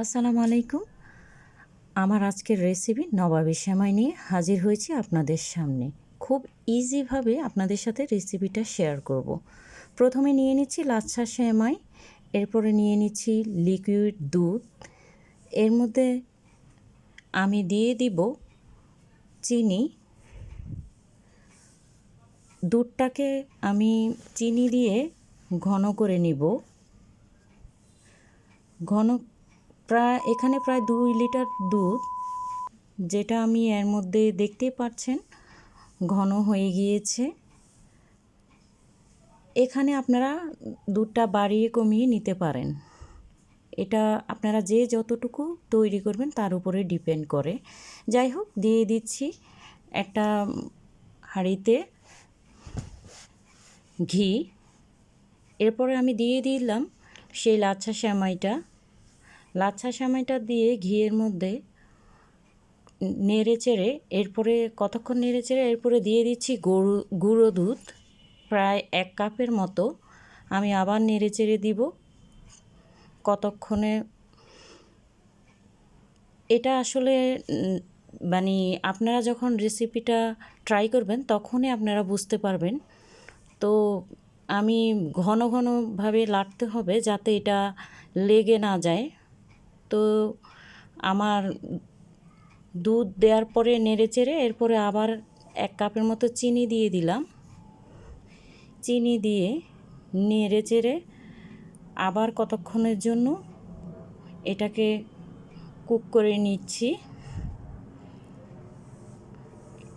আসসালামু আলাইকুম। আমার আজকের রেসিপি নবাবী সেমাই নিয়ে হাজির হয়েছি আপনাদের সামনে। খুব ইজিভাবে আপনাদের সাথে রেসিপিটা শেয়ার করব। প্রথমে নিয়ে নিচ্ছি লাচ্ছা সেমাই, এরপরে নিয়ে নিচ্ছি লিকুইড দুধ। এর মধ্যে আমি দিয়ে দিব চিনি। দুধটাকে আমি চিনি দিয়ে ঘন করে নিব। ঘন প্রায়, এখানে প্রায় দুই লিটার দুধ, যেটা আমি এর মধ্যে দেখতে পাচ্ছেন, ঘন হয়ে গিয়েছে। এখানে আপনারা দুধটা বাড়িয়ে কমিয়ে নিতে পারেন। এটা আপনারা যে যতটুকু তৈরি করবেন তার উপরে ডিপেন্ড করে। যাই হোক, দিয়ে দিচ্ছি একটা হাঁড়িতে ঘি। এরপরে আমি দিয়ে দিলাম সেই লাচ্ছা শ্যামাইটা। লাচ্ছা সেমাইটা দিয়ে ঘিয়ের মধ্যে নেড়ে চেড়ে, এরপরে, কতক্ষণ নেড়ে চেড়ে, এরপরে দিয়ে দিচ্ছি গরু, গুঁড়ো দুধ, প্রায় এক কাপের মতো। আমি আবার নেড়ে চেড়ে দিব। কতক্ষণে, এটা আসলে মানে আপনারা যখন রেসিপিটা ট্রাই করবেন, তখনই আপনারা বুঝতে পারবেন। তো আমি ঘন ঘনভাবে লাটতে হবে যাতে এটা লেগে না যায়। তো আমার দুধ দেওয়ার পরে নেড়ে চেড়ে এরপরে আবার এক কাপের মতো চিনি দিয়ে দিলাম। চিনি দিয়ে নেড়ে চেড়ে আবার কতক্ষণের জন্য এটাকে কুক করে নিচ্ছি।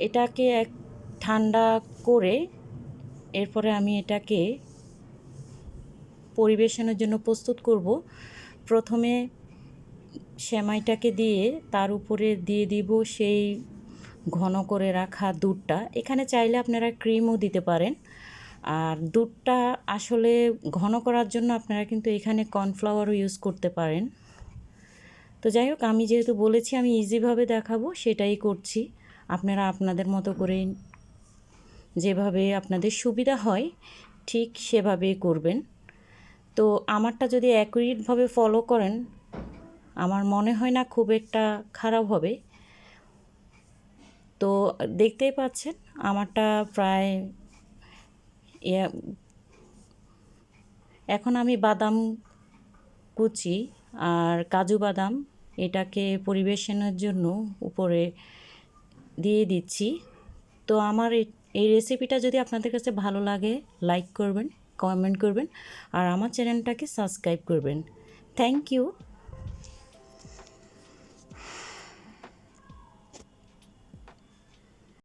এটাকে এক ঠান্ডা করে এরপরে আমি এটাকে পরিবেশনের জন্য প্রস্তুত করব। প্রথমে সেমাইটাকে দিয়ে তার উপরে দিয়ে দিব সেই ঘন করে রাখা দুধটা। এখানে চাইলে আপনারা ক্রিমও দিতে পারেন। আর দুধটা আসলে ঘন করার জন্য আপনারা কিন্তু এখানে কর্নফ্লাওয়ারও ইউজ করতে পারেন। তো যাই হোক, আমি যেহেতু বলেছি আমি ইজিভাবে দেখাবো, সেটাই করছি। আপনারা আপনাদের মতো করে যেভাবে আপনাদের সুবিধা হয়, ঠিক সেভাবেই করবেন। তো আমারটা যদি অ্যাকুরেটভাবে ফলো করেন আমার মনে হয় না খুব একটা খারাপ হবে। তো দেখতেই পাচ্ছেন, আমারটা প্রায় এখন আমি বাদাম কুচি আর কাজু বাদাম এটাকে পরিবেশনের জন্য উপরে দিয়ে দিচ্ছি। তো আমার এই রেসিপিটা যদি আপনাদের কাছে ভালো লাগে লাইক করবেন কমেন্ট করবেন, আর আমার চ্যানেলটাকে সাবস্ক্রাইব করবেন। Thank you